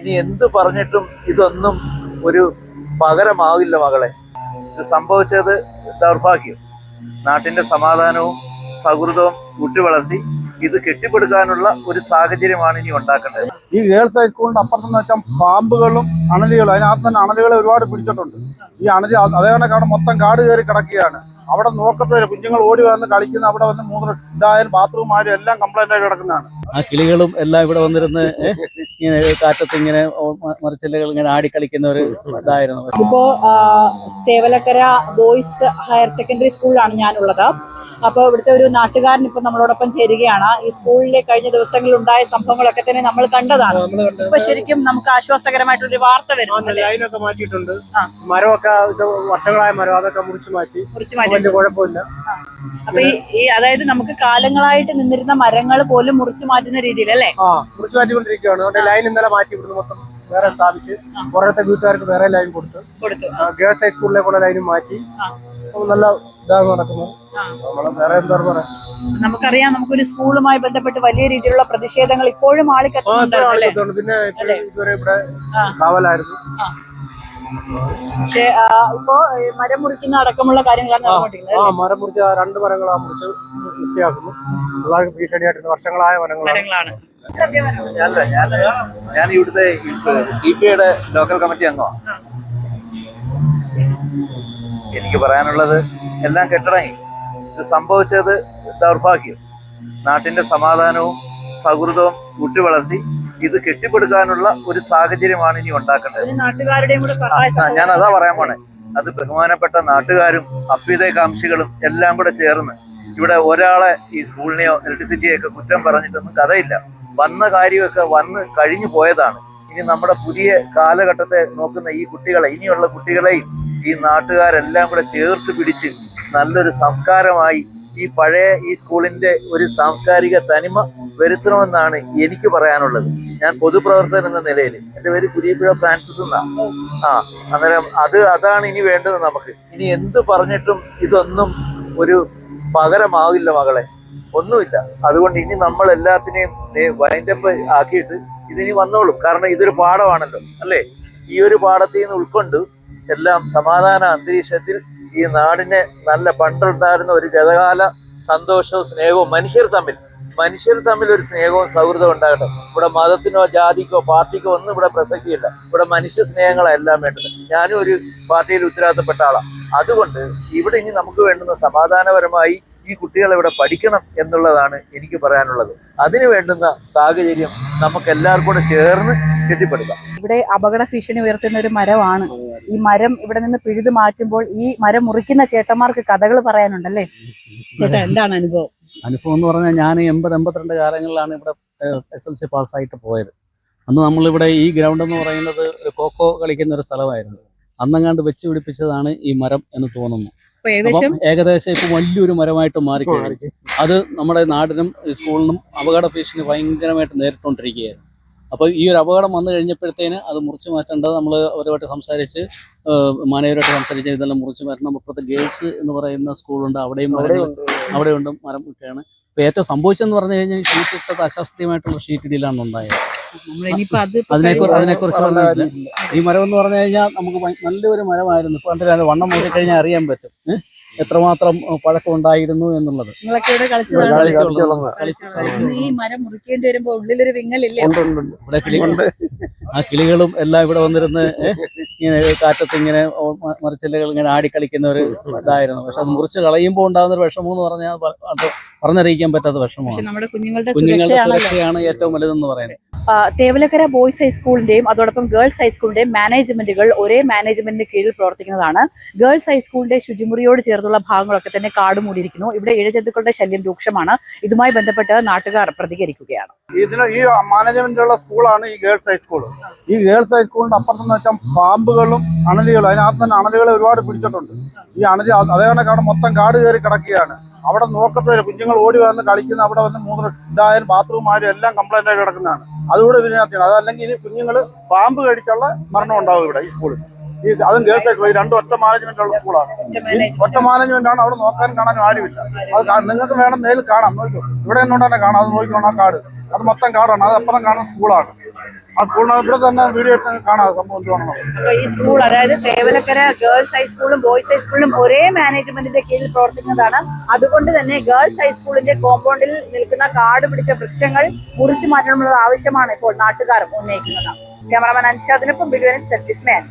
ഇനി എന്ത് പറഞ്ഞിട്ടും ഇതൊന്നും ഒരു പകരമാവില്ല മകളെ. ഇത് സംഭവിച്ചത് ദൗർഭാഗ്യം. നാട്ടിന്റെ സമാധാനവും സൗഹൃദവും വളർത്തി ഇത് കെട്ടിപ്പടുക്കാനുള്ള ഒരു സാഹചര്യമാണ് ഇനി ഉണ്ടാക്കേണ്ടത്. ഈ ഗേൾസ് ഹൈസ്കൂളിന്റെ അപ്പുറത്തെന്ന് വെച്ചാൽ പാമ്പുകളും അണലികളും അതിനകത്ത് തന്നെ അണലികളെ ഒരുപാട് പിടിച്ചിട്ടുണ്ട്. ഈ അണലി അതേപോലെ അതേ കണക്കാണ് മൊത്തം കാട് കയറി കിടക്കുകയാണ്. അവിടെ നോക്കത്തില്ല കുഞ്ഞുങ്ങൾ ഓടി വന്ന് കളിക്കുന്ന അവിടെ വന്ന് മൂന്ന് ഇതായാലും ബാത്റൂം ആയാലും എല്ലാം കംപ്ലൈന്റ് ആയി കിടക്കുന്നതാണ്. ആ കിളികളും എല്ലാം ഇവിടെ വന്നിരുന്ന് ഇങ്ങനെ കാറ്റത്ത് ഇങ്ങനെ മറിച്ചില്ലകൾ മരച്ചില്ലകൾ ഇങ്ങനെ ആടിക്കളിക്കുന്ന ഒരു ഇതായിരുന്നു. ഇപ്പോ തേവലക്കര ബോയ്സ് ഹയർ സെക്കൻഡറി സ്കൂളിലാണ് ഞാനുള്ളത്. അപ്പോൾ ഇവിടുത്തെ ഒരു നാട്ടുകാരൻ ഇപ്പൊ നമ്മളോടൊപ്പം ചേരുകയാണ്. ഈ സ്കൂളിലെ കഴിഞ്ഞ ദിവസങ്ങളിൽ ഉണ്ടായ സംഭവങ്ങളൊക്കെ തന്നെ നമ്മൾ കണ്ടതാണ്. ഇപ്പൊ ശരിക്കും നമുക്ക് ആശ്വാസകരമായിട്ടൊരു വാർത്ത വരുന്നുണ്ട് ലൈനൊക്കെ മാറ്റിയിട്ടുണ്ട്. മരമൊക്കെ ഇത് വർഷങ്ങളായ മരം അതൊക്കെ മുറിച്ചു മാറ്റി. മുറിച്ചു അപ്പൊ മാറ്റി കുഴപ്പമില്ല. അപ്പൊ ഈ ഈ അതായത് നമുക്ക് കാലങ്ങളായിട്ട് നിന്നിരുന്ന മരങ്ങൾ പോലും മുറിച്ചു മാറ്റുന്ന രീതിയിൽ അല്ലേ ആ മുറിച്ചു മാറ്റിക്കൊണ്ടിരിക്കുകയാണ്. അതുകൊണ്ട് ലൈൻ ഇന്നലെ മാറ്റി ഇവിടുന്ന് മൊത്തം വേറെ സ്ഥാപിച്ച് പുറത്തെ വീട്ടുകാർക്ക് വേറെ ലൈൻ കൊടുത്ത് കൊടുത്തു. ഗേൾസ് ഹൈസ്കൂളിലേക്കുള്ള ലൈനും മാറ്റി. നല്ല ഇതാണ് നടക്കുന്നത്. വേറെ എന്താ പറയാ? നമുക്കറിയാം നമുക്കൊരു സ്കൂളുമായി ബന്ധപ്പെട്ട് വലിയ രീതിയിലുള്ള പ്രതിഷേധങ്ങൾ ഇപ്പോഴും ആളിക്കത്തുണ്ട് പിന്നെ ഇതുവരെ ഇവിടെ കാവലായിരുന്നു. പക്ഷേ ഇപ്പോ മരം മുറിക്കുന്ന അടക്കമുള്ള കാര്യങ്ങളാണ് ആ മരം മുറിച്ച രണ്ട് മരങ്ങളാ മുറിച്ച് വൃത്തിയാക്കുന്നു. പിള്ളേർക്ക് ഭീഷണിയായിട്ടുണ്ട്. വർഷങ്ങളായ മരങ്ങളാണ്. അല്ല ഞാൻ ഞാൻ ഇവിടുത്തെ സി പി ഐയുടെ ലോക്കൽ കമ്മിറ്റി അംഗമാണ് എനിക്ക് പറയാനുള്ളത് എല്ലാം കെട്ടിടങ്ങി. ഇത് സംഭവിച്ചത് ദൗർഭാഗ്യം. നാട്ടിന്റെ സമാധാനവും സൗഹൃദവും ഊട്ടി ഇത് കെട്ടിപ്പടുക്കാനുള്ള ഒരു സാഹചര്യമാണ് ഇനി ഉണ്ടാക്കേണ്ടത്. ഞാൻ അതാ പറയാൻ പോണേ. അത് ബഹുമാനപ്പെട്ട നാട്ടുകാരും അഭ്യുദയകാംക്ഷികളും എല്ലാം കൂടെ ചേർന്ന് ഇവിടെ ഒരാളെ ഈ സ്കൂളിനെയോ ഇലക്ട്രിസിറ്റിയോ ഒക്കെ കുറ്റം പറഞ്ഞിട്ടൊന്നും കഥയില്ല. വന്ന കാര്യമൊക്കെ വന്ന് കഴിഞ്ഞു പോയതാണ്. ഇനി നമ്മുടെ പുതിയ കാലഘട്ടത്തെ നോക്കുന്ന ഈ കുട്ടികളെ ഇനിയുള്ള കുട്ടികളെയും ഈ നാട്ടുകാരെല്ലാം കൂടെ ചേർത്ത് പിടിച്ച് നല്ലൊരു സംസ്കാരമായി ഈ പഴയ ഈ സ്കൂളിന്റെ ഒരു സാംസ്കാരിക തനിമ വരുത്തണമെന്നാണ് എനിക്ക് പറയാനുള്ളത്. ഞാൻ പൊതുപ്രവർത്തകൻ എന്ന നിലയിൽ എന്റെ പേര് കുരിയപ്പുഴ ഫ്രാൻസിസ് എന്നാണ് ആ അന്നേരം അത് അതാണ് ഇനി വേണ്ടത് നമുക്ക്. ഇനി എന്ത് പറഞ്ഞിട്ടും ഇതൊന്നും ഒരു പകരമാവില്ല മകളെ. ഒന്നുമില്ല. അതുകൊണ്ട് ഇനി നമ്മൾ എല്ലാത്തിനെയും വൈൻഡപ്പ് ആക്കിയിട്ട് ഇതിനി വന്നോളും. കാരണം ഇതൊരു പാഠമാണല്ലോ അല്ലേ? ഈ ഒരു പാഠത്തിൽ നിന്ന് ഉൾക്കൊണ്ട് എല്ലാം സമാധാന അന്തരീക്ഷത്തിൽ ഈ നാടിനെ നല്ല പണ്ടുണ്ടായിരുന്ന ഒരു ഗതകാല സന്തോഷവും സ്നേഹവും മനുഷ്യർ തമ്മിൽ. മനുഷ്യർ തമ്മിൽ ഒരു സ്നേഹവും സൗഹൃദവും ഉണ്ടാകട്ടെ. ഇവിടെ മതത്തിനോ ജാതിക്കോ പാർട്ടിക്കോ ഒന്നും ഇവിടെ പ്രസക്തിയില്ല. ഇവിടെ മനുഷ്യ സ്നേഹങ്ങളെല്ലാം വേണ്ടത്. ഞാനും ഒരു പാർട്ടിയിൽ ഉത്തരവാദിത്തപ്പെട്ട ആളാണ് അതുകൊണ്ട് ഇവിടെ ഇനി നമുക്ക് വേണ്ടുന്ന സമാധാനപരമായി ഈ കുട്ടികൾ ഇവിടെ പഠിക്കണം എന്നുള്ളതാണ് എനിക്ക് പറയാനുള്ളത്. അതിനു വേണ്ടുന്ന സാഹചര്യം നമുക്ക് എല്ലാവർക്കും കൂടെ ചേർന്ന് കെട്ടിപ്പടുക്കാം. ഇവിടെ അപകട ഭീഷണി ഉയർത്തുന്ന ഒരു മരമാണ്. ഈ മരം ഇവിടെ നിന്ന് പിഴുതു മാറ്റുമ്പോൾ ഈ മരം മുറിക്കുന്ന ചേട്ടന്മാർക്ക് കഥകൾ പറയാനുണ്ടല്ലേ? ചേട്ടാ എന്താണ് അനുഭവം? അനുഭവം എന്ന് പറഞ്ഞാൽ ഞാൻ എൺപത് എൺപത്തിരണ്ട് കാലങ്ങളിലാണ് ഇവിടെ എസ് എൽ സി പാസ്സായിട്ട് പോയത്. അന്ന് നമ്മളിവിടെ ഈ ഗ്രൗണ്ട് എന്ന് പറയുന്നത് ഒരു കോക്കോ കളിക്കുന്ന ഒരു സ്ഥലമായിരുന്നു. അന്നങ്ങാണ്ട് വെച്ച് പിടിപ്പിച്ചതാണ് ഈ മരം എന്ന് തോന്നുന്നു. ഏകദേശം? ഏകദേശം ഇപ്പൊ വലിയൊരു മരമായിട്ട് മാറിക്കൊണ്ടിരിക്കും അത് നമ്മുടെ നാടിനും സ്കൂളിനും അപകട ഭീഷണി ഭയങ്കരമായിട്ട് നേരിട്ടുകൊണ്ടിരിക്കുകയായിരുന്നു. അപ്പോൾ ഈ ഒരു അപകടം വന്നു കഴിഞ്ഞപ്പോഴത്തേന് അത് മുറിച്ചു മാറ്റേണ്ടത് നമ്മൾ അവരുമായിട്ട് സംസാരിച്ച് മാനേജരുമായിട്ട് സംസാരിച്ച് ഇതെല്ലാം മുറിച്ചു മാറ്റണം. അപ്പുറത്ത് ഗേൾസ് എന്ന് പറയുന്ന സ്കൂളുണ്ട് അവിടെയും അവിടെയുണ്ട് മരം ഒക്കെയാണ്. ഇപ്പൊ ഏറ്റവും സംഭവിച്ചതെന്ന് പറഞ്ഞു കഴിഞ്ഞാൽ ഷീറ്റ് ഇട്ടത് അശാസ്ത്രീയമായിട്ടുള്ള ഷീറ്റ് ഇടിയിലാണ് ഉണ്ടായത്. അതിനെക്കുറിച്ച് ഈ മരം എന്ന് പറഞ്ഞു കഴിഞ്ഞാൽ നമുക്ക് നല്ലൊരു മരമായിരുന്നു. ഇപ്പൊ കണ്ടില്ല അത് വണ്ണം നോക്കി കഴിഞ്ഞാൽ അറിയാൻ പറ്റും? എത്രമാത്രം പഴക്കം ഉണ്ടായിരുന്നു എന്നുള്ളത്. ഈ മരം മുറിക്കേണ്ടി വരുമ്പോ ഉള്ളിലൊരു വിങ്ങലില്ലേ? ഇവിടെ കിളി ആ കിളികളും എല്ലാം ഇവിടെ വന്നിരുന്ന് ഇങ്ങനെ കാറ്റത്ത് ഇങ്ങനെ മരച്ചില്ലകൾ ഇങ്ങനെ ആടിക്കളിക്കുന്ന ഒരു ഇതായിരുന്നു. പക്ഷെ അത് മുറിച്ച് കളയുമ്പോൾ ഉണ്ടാകുന്ന ഒരു വിഷമം എന്ന് പറഞ്ഞാൽ പറഞ്ഞറിയിക്കാൻ പറ്റാത്ത വിഷമമാണ്. നമ്മുടെ കുഞ്ഞുങ്ങളുടെ കുഞ്ഞുങ്ങളുടെ സുരക്ഷയാണ് ഏറ്റവും വലുതെന്ന് പറയുന്നത്. തേവലക്കര ബോയ്സ് ഹൈസ്കൂളിന്റെയും അതോടൊപ്പം ഗേൾസ് ഹൈസ്കൂളിന്റെയും മാനേജ്മെന്റുകൾ ഒരേ മാനേജ്മെന്റിന് കീഴിൽ പ്രവർത്തിക്കുന്നതാണ്. ഗേൾസ് ഹൈസ്കൂളിന്റെ ശുചിമുറിയോട് ചേർന്നുള്ള ഭാഗങ്ങളൊക്കെ തന്നെ കാട് മൂടിയിരിക്കുന്നു ഇവിടെ ഇഴജന്തുക്കളുടെ ശല്യം രൂക്ഷമാണ്. ഇതുമായി ബന്ധപ്പെട്ട് നാട്ടുകാർ പ്രതികരിക്കുകയാണ്. ഇതിന് ഈ മാനേജ്മെന്റുള്ള സ്കൂളാണ് ഈ ഗേൾസ് ഹൈസ്കൂൾ ഈ ഗേൾസ് ഹൈസ്കൂളിന്റെ അപ്പുറത്തെന്ന് വെച്ചാൽ പാമ്പുകളും അണലികളും അതിനകത്ത് തന്നെ അണലികളെ ഒരുപാട് പിടിച്ചിട്ടുണ്ട്. ഈ അണലി അത് കണക്കാണ് മൊത്തം കാട് കയറി കിടക്കുകയാണ്. അവിടെ നോക്കത്തില്ല. കുഞ്ഞുങ്ങൾ ഓടി വന്ന് കളിക്കുന്ന അവിടെ വന്ന് മൂന്ന് ഇതായാലും ബാത്റൂം ആയാലും എല്ലാം കംപ്ലൈന്റ് ആയി കിടക്കുന്നതാണ്. അതുകൂടെ ഇതിനകത്താണ് അതല്ലെങ്കിൽ ഇനി കുഞ്ഞുങ്ങൾ പാമ്പ് കടിച്ചുള്ള മരണം ഉണ്ടാവും ഇവിടെ ഈ സ്കൂളിൽ ഈ അതും ഗേൾസ് ഈ രണ്ടും ഒറ്റ മാനേജ്മെന്റ് ഉള്ള സ്കൂളാണ് ഒറ്റ മാനേജ്മെന്റ് ആണ് അവിടെ നോക്കാനും കാണാനും ആരുമില്ല. അത് നിങ്ങൾക്ക് വേണം നേരിൽ കാണാം. നോക്കൂ. ഇവിടെ നിന്നുകൊണ്ട് തന്നെ കാണാം. അത് നോക്കിക്കോണം ആ കാട്. അത് മൊത്തം കാടാണ്. അത് അപ്പുറം കാണുന്ന സ്കൂളാണ് ആ സ്കൂളിന് ഇവിടെ തന്നെ വീഡിയോ എടുത്ത് കാണാം സംഭവം എന്തുവാണെന്നോ ഈ സ്കൂൾ അതായത് തേവലക്കര ഗേൾസ് ഹൈസ്കൂളും ബോയ്സ് ഹൈസ്കൂളും ഒരേ മാനേജ്മെന്റിന്റെ കീഴിൽ പ്രവർത്തിക്കുന്നതാണ്. അതുകൊണ്ട് തന്നെ ഗേൾസ് ഹൈസ്കൂളിന്റെ കോമ്പൗണ്ടിൽ നിൽക്കുന്ന കാട് പിടിച്ച വൃക്ഷങ്ങൾ മുറിച്ചു മാറ്റണമെന്നുള്ള ആവശ്യമാണ് ഇപ്പോൾ നാട്ടുകാർ ഉന്നയിക്കുന്നത്. ക്യാമറമാൻ അൻഷാദിനൊപ്പം ബിജുവൻ സെൽഫിസ് മാൻ.